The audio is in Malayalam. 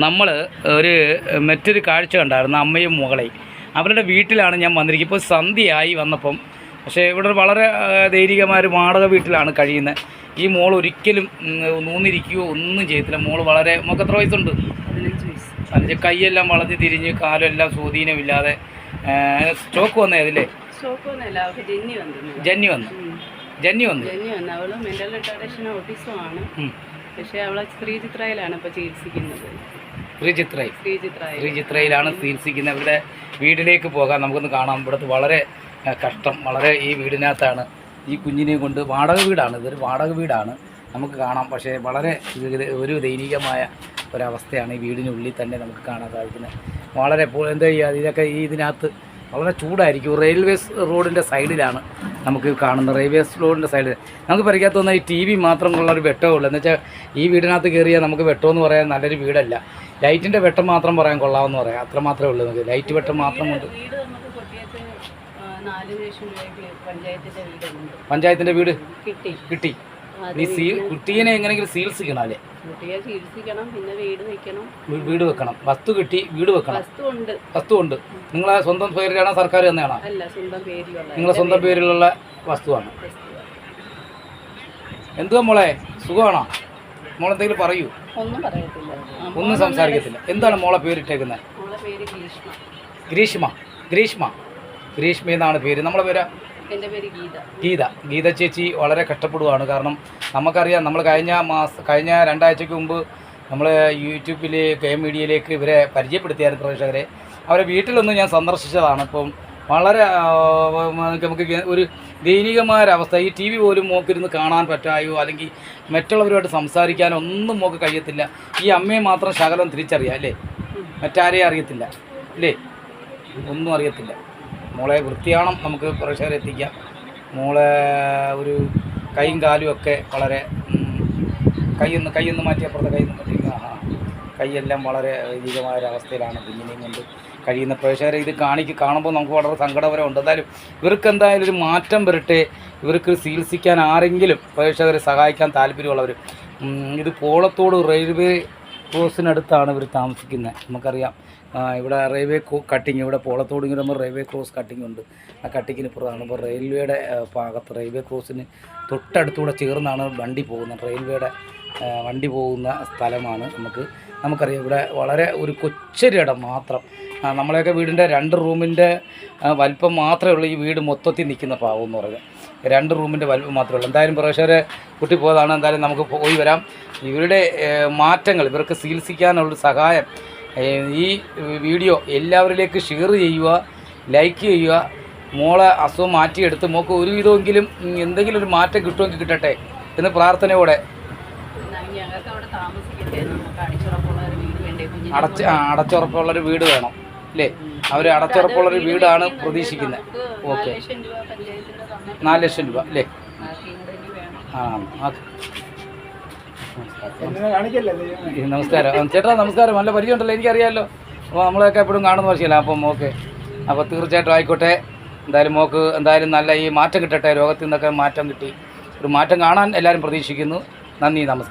നമ്മൾ ഒരു മറ്റൊരു കാഴ്ച കണ്ടായിരുന്നു അമ്മയും മകളെയും അവരുടെ വീട്ടിലാണ് ഞാൻ വന്നിരിക്കുന്നത്. ഇപ്പോൾ സന്ധ്യയായി വന്നപ്പം. പക്ഷേ ഇവിടെ വളരെ ഒരു വാടക വീട്ടിലാണ് കഴിയുന്നത്. ഈ മോൾ ഒരിക്കലും നൂന്നിരിക്കുകയോ ഒന്നും ചെയ്യത്തില്ല. മോൾ വളരെ നമുക്ക് എത്ര വയസ്സുണ്ട്? അതിന്റെ കൈയെല്ലാം വളഞ്ഞ് തിരിഞ്ഞ് കാലെല്ലാം സ്വാധീനമില്ലാതെ സ്റ്റോക്ക് വന്നേ അതില്ലേ? ജന്നി വന്നു. ജന്നി വന്നു. ജന്നി വന്നു. അവൾ മെന്റൽ റിട്ടാർഡേഷൻ ഓട്ടിസമാണ് ഉം. പക്ഷെ അവളെ ശ്രീചിത്രയിലാണ് ഇപ്പൊ ചികിത്സിക്കുന്നത്. ശ്രീചിത്രയിൽ ശ്രീചിത്രയിൽ ശ്രീചിത്രയിലാണ് ചികിത്സിക്കുന്നത്. ഇവിടെ വീട്ടിലേക്ക് പോകാം. നമുക്കൊന്ന് കാണാം. ഇവിടുത്തെ വളരെ കഷ്ടം. വളരെ ഈ വീടിനകത്താണ് ഈ കുഞ്ഞിനെയും കൊണ്ട് വാടക വീടാണ്. ഇതൊരു വാടക വീടാണ്. നമുക്ക് കാണാം. പക്ഷേ വളരെ ഒരു ദൈനികമായ ഒരവസ്ഥയാണ് ഈ വീടിനുള്ളിൽ തന്നെ നമുക്ക് കാണാൻ സാധിക്കുന്നത്. വളരെ ഇപ്പോൾ എന്താ ചെയ്യുക? ഇതൊക്കെ ഈ ഇതിനകത്ത് വളരെ ചൂടായിരിക്കും. റെയിൽവേസ് റോഡിന്റെ സൈഡിലാണ് നമുക്ക് കാണുന്ന റെയിൽവേ റോഡിന്റെ സൈഡിൽ നമുക്ക് പരിക്കാത്ത തോന്നുന്ന ഈ ടി വി മാത്രം ഉള്ള ഒരു വെട്ടമേ ഉള്ളൂ എന്ന് വെച്ചാൽ ഈ വീടിനകത്ത് കയറിയാൽ നമുക്ക് വെട്ടമെന്ന് പറയാൻ നല്ലൊരു വീടല്ല. ലൈറ്റിന്റെ വെട്ടം മാത്രം പറയാൻ കൊള്ളാമെന്ന് പറയാം. അത്ര മാത്രമേ ഉള്ളൂ നമുക്ക്. ലൈറ്റ് വെട്ടം മാത്രം കൊണ്ട് പഞ്ചായത്തിന്റെ വീട്? കിട്ടി. നീ സീ കുട്ടീനെ എങ്ങനെയെങ്കിലും ചികിത്സിക്കണം അല്ലേ കുട്ടിയെ ചികിത്സിക്കണം പിന്നെ വീട് വെക്കണം. വീ- വീട് വെക്കണം. വസ്തു കിട്ടി വീട് വെക്കണം. വസ്തു ഉണ്ട്. വസ്തു ഉണ്ട്. നിങ്ങളെ സ്വന്തം പേരിലാണോ സർക്കാർ തന്നെയാണോ? അല്ല സ്വന്തം പേരിലുള്ള. നിങ്ങളെ സ്വന്തം പേരിലുള്ള വസ്തുവാണ്. വസ്തുവാ. എന്തുവാ മോളെ? സുഖമാണോ? മോളെന്തെങ്കിലും പറയൂ. ഒന്നും പറയത്തില്ല. ഒന്നും സംസാരിക്കത്തില്ല. എന്താണ് മോളെ പേരിട്ടേക്കുന്നത് പേര് ഗ്രീഷ്മ. ഗ്രീഷ്മ. ഗ്രീഷ്മ. ഗ്രീഷ്മ എന്നാണ് പേര്. നമ്മളെ പേര് എന്റെ പേര് ഗീത. ഗീത. ഗീത ചേച്ചി വളരെ കഷ്ടപ്പെടുവാണ്. കാരണം നമുക്കറിയാം നമ്മൾ കഴിഞ്ഞ മാസ കഴിഞ്ഞ രണ്ടാഴ്ചയ്ക്ക് മുമ്പ് നമ്മൾ യൂട്യൂബിൽ കെ മീഡിയയിലേക്ക് ഇവരെ പരിചയപ്പെടുത്തിയായിരുന്നു പ്രേക്ഷകരെ. അവരെ വീട്ടിലൊന്ന് ഞാൻ സന്ദർശിച്ചതാണ്. ഇപ്പം വളരെ നമുക്ക് ഒരു ദൈനികമായ ഒരവസ്ഥ ഈ ടി വി പോലും മോക്കിരുന്ന് കാണാൻ പറ്റായോ? അല്ലെങ്കിൽ മറ്റുള്ളവരുമായിട്ട് സംസാരിക്കാനോ ഒന്നും മോക്ക് കഴിയത്തില്ല. ഈ അമ്മയെ മാത്രം ശകലം തിരിച്ചറിയാം അല്ലേ? മറ്റാരെയും അറിയത്തില്ല അല്ലേ? ഒന്നും അറിയത്തില്ല. മോളെ വൃത്തിയാണം നമുക്ക് പ്രേക്ഷകരെ എത്തിക്കാം. മോളെ ഒരു കൈയും കാലും ഒക്കെ വളരെ കൈയൊന്ന് കൈയൊന്ന് മാറ്റി അപ്പുറത്തെ കൈയൊന്ന് മാറ്റി. കൈയെല്ലാം വളരെ ദൈനികമായ ഒരവസ്ഥയിലാണ് കുഞ്ഞിനെയും കൊണ്ട് കഴിയുന്ന പ്രേക്ഷകരെ ഇത് കാണിക്ക് കാണുമ്പോൾ നമുക്ക് വളരെ സങ്കടപരമുണ്ട്. എന്തായാലും ഇവർക്ക് എന്തായാലും ഒരു മാറ്റം വരട്ടെ. ഇവർക്ക് ചികിത്സിക്കാൻ ആരെങ്കിലും പ്രേക്ഷകരെ സഹായിക്കാൻ താല്പര്യമുള്ളവർ ഇത് പോളത്തോട് റെയിൽവേ ക്രോസിനടുത്താണ് ഇവർ താമസിക്കുന്നത്. നമുക്കറിയാം ഇവിടെ റെയിൽവേ കട്ടിങ് ഇവിടെ പോളത്തോട് ഇങ്ങനെ നമ്മൾ റെയിൽവേ ക്രോസ് കട്ടിങ് ഉണ്ട്. ആ കട്ടിങ്ങിന് ഇപ്പുറത്താണ് ഇപ്പോൾ റെയിൽവേയുടെ ഭാഗത്ത് റെയിൽവേ ക്രോസിന് തൊട്ടടുത്തൂടെ ചേർന്നാണ് വണ്ടി പോകുന്നത്. റെയിൽവേയുടെ വണ്ടി പോകുന്ന സ്ഥലമാണ് നമുക്ക് നമുക്കറിയാം. ഇവിടെ വളരെ ഒരു കൊച്ചൊരിടം മാത്രം. നമ്മളെയൊക്കെ വീടിന്റെ രണ്ട് റൂമിന്റെ വലിപ്പം മാത്രമേ ഉള്ളൂ ഈ വീട് മൊത്തത്തിൽ നിൽക്കുന്ന പാവം എന്ന് പറയുന്നത്. രണ്ട് റൂമിന്റെ വലിവ് മാത്രമേ ഉള്ളൂ. എന്തായാലും പ്രേക്ഷകരെ കുട്ടി പോയതാണ്. എന്തായാലും നമുക്ക് പോയി വരാം. ഇവരുടെ മാറ്റങ്ങൾ ഇവർക്ക് ചികിത്സിക്കാനുള്ള സഹായം ഈ വീഡിയോ എല്ലാവരിലേക്ക് ഷെയർ ചെയ്യുക ലൈക്ക് ചെയ്യുക. മോളെ അസുഖം മാറ്റിയെടുത്ത് മോക്ക് ഒരുവിധമെങ്കിലും എന്തെങ്കിലും ഒരു മാറ്റം കിട്ടുമെങ്കിൽ കിട്ടട്ടെ എന്ന് പ്രാർത്ഥനയോടെ അടച്ച് അടച്ചുറപ്പുള്ളൊരു വീട് വേണം അല്ലേ? അവർ അടച്ചുറപ്പുള്ളൊരു വീടാണ് പ്രതീക്ഷിക്കുന്നത്. ഓക്കെ നാല് ലക്ഷം രൂപ പഞ്ചായത്തിന്റെ തന്നിട്ട് നാല് ലക്ഷം രൂപ അല്ലേ? ആ ഓക്കെ നമസ്കാരം. ചേട്ടാ നമസ്കാരം. നല്ല പരിചയമുണ്ടല്ലോ എനിക്കറിയാമല്ലോ അപ്പോൾ നമ്മളൊക്കെ എപ്പോഴും കാണുന്ന പരിചയമല്ല അപ്പം ഓക്കെ അപ്പോൾ തീർച്ചയായിട്ടും ആയിക്കോട്ടെ. എന്തായാലും മോക്ക് എന്തായാലും നല്ല ഈ മാറ്റം കിട്ടട്ടെ. രോഗത്തിൽ നിന്നൊക്കെ മാറ്റം കിട്ടി. ഒരു മാറ്റം കാണാൻ എല്ലാവരും പ്രതീക്ഷിക്കുന്നു. നന്ദി നമസ്കാരം.